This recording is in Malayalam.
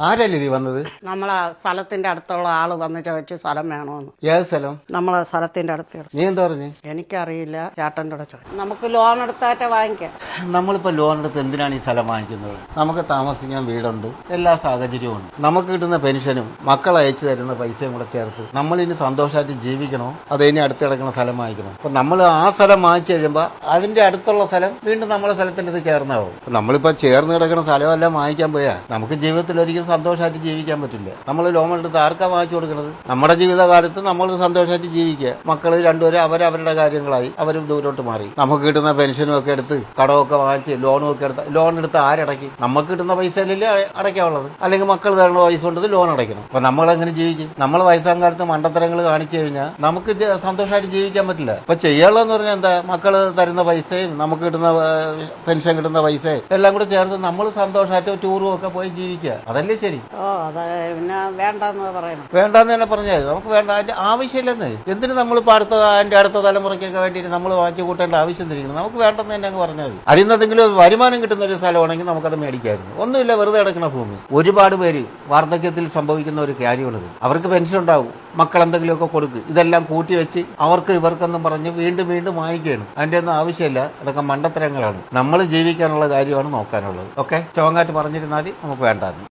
ആരല്ലേ ഇത് വന്നത്? നമ്മളെ സ്ഥലത്തിന്റെ അടുത്തുള്ള ആൾ വന്ന് ചോദിച്ചു സ്ഥലം വേണോന്ന്. ഏത് സ്ഥലം? നമ്മളെ സ്ഥലത്തിന്റെ അടുത്ത്. നീ എന്താ പറഞ്ഞു? എനിക്കറിയില്ല ചേട്ടന്റെ കൂടെ ചോദിച്ചു. നമുക്ക് ലോൺ എടുത്താറ്റ വാങ്ങിക്കാം. നമ്മളിപ്പോ ലോൺ എടുത്ത് എന്തിനാണ് ഈ സ്ഥലം വാങ്ങിക്കുന്നത്? നമുക്ക് താമസിക്കാൻ വീടുണ്ട് എല്ലാ സാഹചര്യവും ഉണ്ട്. നമുക്ക് കിട്ടുന്ന പെൻഷനും മക്കൾ അയച്ചു തരുന്ന പൈസയും കൂടെ ചേർത്ത് നമ്മൾ ഇനി സന്തോഷമായിട്ട് ജീവിക്കണോ? അത് ഇനി അടുത്ത് കിടക്കുന്ന സ്ഥലം വാങ്ങിക്കണോ? അപ്പൊ നമ്മൾ ആ സ്ഥലം വാങ്ങിച്ചു കഴിയുമ്പോൾ അതിന്റെ അടുത്തുള്ള സ്ഥലം വീണ്ടും നമ്മളെ സ്ഥലത്തിന്റെ ചേർന്നാവും. നമ്മളിപ്പോ ചേർന്ന് കിടക്കുന്ന സ്ഥലമെല്ലാം വാങ്ങിക്കാൻ പോയാ. നമുക്ക് ജീവിതത്തിൽ ഒരിക്കലും സന്തോഷമായിട്ട് ജീവിക്കാൻ പറ്റില്ല. നമ്മൾ ലോൺ എടുത്ത് ആർക്കാ വാങ്ങിച്ചു കൊടുക്കുന്നത് നമ്മുടെ ജീവിതകാലത്ത് നമ്മൾ സന്തോഷമായിട്ട് ജീവിക്കുക. മക്കൾ രണ്ടുപേരും അവരവരുടെ കാര്യങ്ങളായി അവരും ദൂരോട്ട് മാറി. നമുക്ക് കിട്ടുന്ന പെൻഷനും ഒക്കെ എടുത്ത് കടമൊക്കെ വാങ്ങിച്ച് ലോണും ഒക്കെ എടുത്ത് ലോൺ എടുത്ത് ആരടയ്ക്കും? നമുക്ക് കിട്ടുന്ന പൈസയിലല്ലേ അടയ്ക്കാനുള്ളത്? അല്ലെങ്കിൽ മക്കൾ തരണ പൈസ കൊണ്ട് ലോൺ അടയ്ക്കണം. അപ്പൊ നമ്മൾ എങ്ങനെ ജീവിക്കും? നമ്മൾ വയസ്സാം കാലത്ത് മണ്ടത്തരങ്ങൾ കാണിച്ചു കഴിഞ്ഞാൽ നമുക്ക് സന്തോഷമായിട്ട് ജീവിക്കാൻ പറ്റില്ല. അപ്പൊ ചെയ്യാനുള്ളതെന്ന് പറഞ്ഞാൽ എന്താ? മക്കൾ തരുന്ന പൈസയും നമുക്ക് കിട്ടുന്ന പെൻഷൻ കിട്ടുന്ന പൈസയും എല്ലാം കൂടെ ചേർത്ത് നമ്മൾ സന്തോഷമായിട്ട് ടൂറും ഒക്കെ പോയി ജീവിക്കുക. അതല്ലേ ശരി. ഓ അത് പിന്നെ വേണ്ടെന്ന് പറയണം വേണ്ടെന്ന് തന്നെ പറഞ്ഞാൽ നമുക്ക് വേണ്ട അതിന്റെ ആവശ്യമില്ലെന്ന്. എന്തിനു നമ്മൾ ഇപ്പൊ അടുത്ത അതിന്റെ അടുത്ത തലമുറയ്ക്കൊക്കെ വേണ്ടിയിട്ട് നമ്മൾ വാങ്ങിച്ചു കൂട്ടേണ്ട ആവശ്യം തിരിക്കണം നമുക്ക് വേണ്ടെന്ന് തന്നെ അങ്ങ് പറഞ്ഞത് അതിൽ നിന്ന് എന്തെങ്കിലും വരുമാനം കിട്ടുന്ന ഒരു സ്ഥലമാണെങ്കിൽ നമുക്കത് മേടിക്കായിരുന്നു ഒന്നുമില്ല വെറുതെ കിടക്കുന്ന ഭൂമി. ഒരുപാട് പേര് വാർദ്ധക്യത്തിൽ സംഭവിക്കുന്ന ഒരു കാര്യമാണിത്. അവർക്ക് പെൻഷൻ ഉണ്ടാവും. മക്കൾ എന്തെങ്കിലുമൊക്കെ കൊടുക്കും. ഇതെല്ലാം കൂട്ടി വെച്ച് അവർക്ക് ഇവർക്കെന്നും പറഞ്ഞ് വീണ്ടും വീണ്ടും വാങ്ങിക്കുകയാണ്. അതിന്റെ ഒന്നും ആവശ്യമില്ല. അതൊക്കെ മണ്ടത്തരങ്ങളാണ്. നമ്മൾ ജീവിക്കാനുള്ള കാര്യമാണ് നോക്കാനുള്ളത്. ഓക്കെ? ചോങ്ങാറ്റ് പറഞ്ഞിരുന്നാൽ നമുക്ക് വേണ്ടാന്ന്.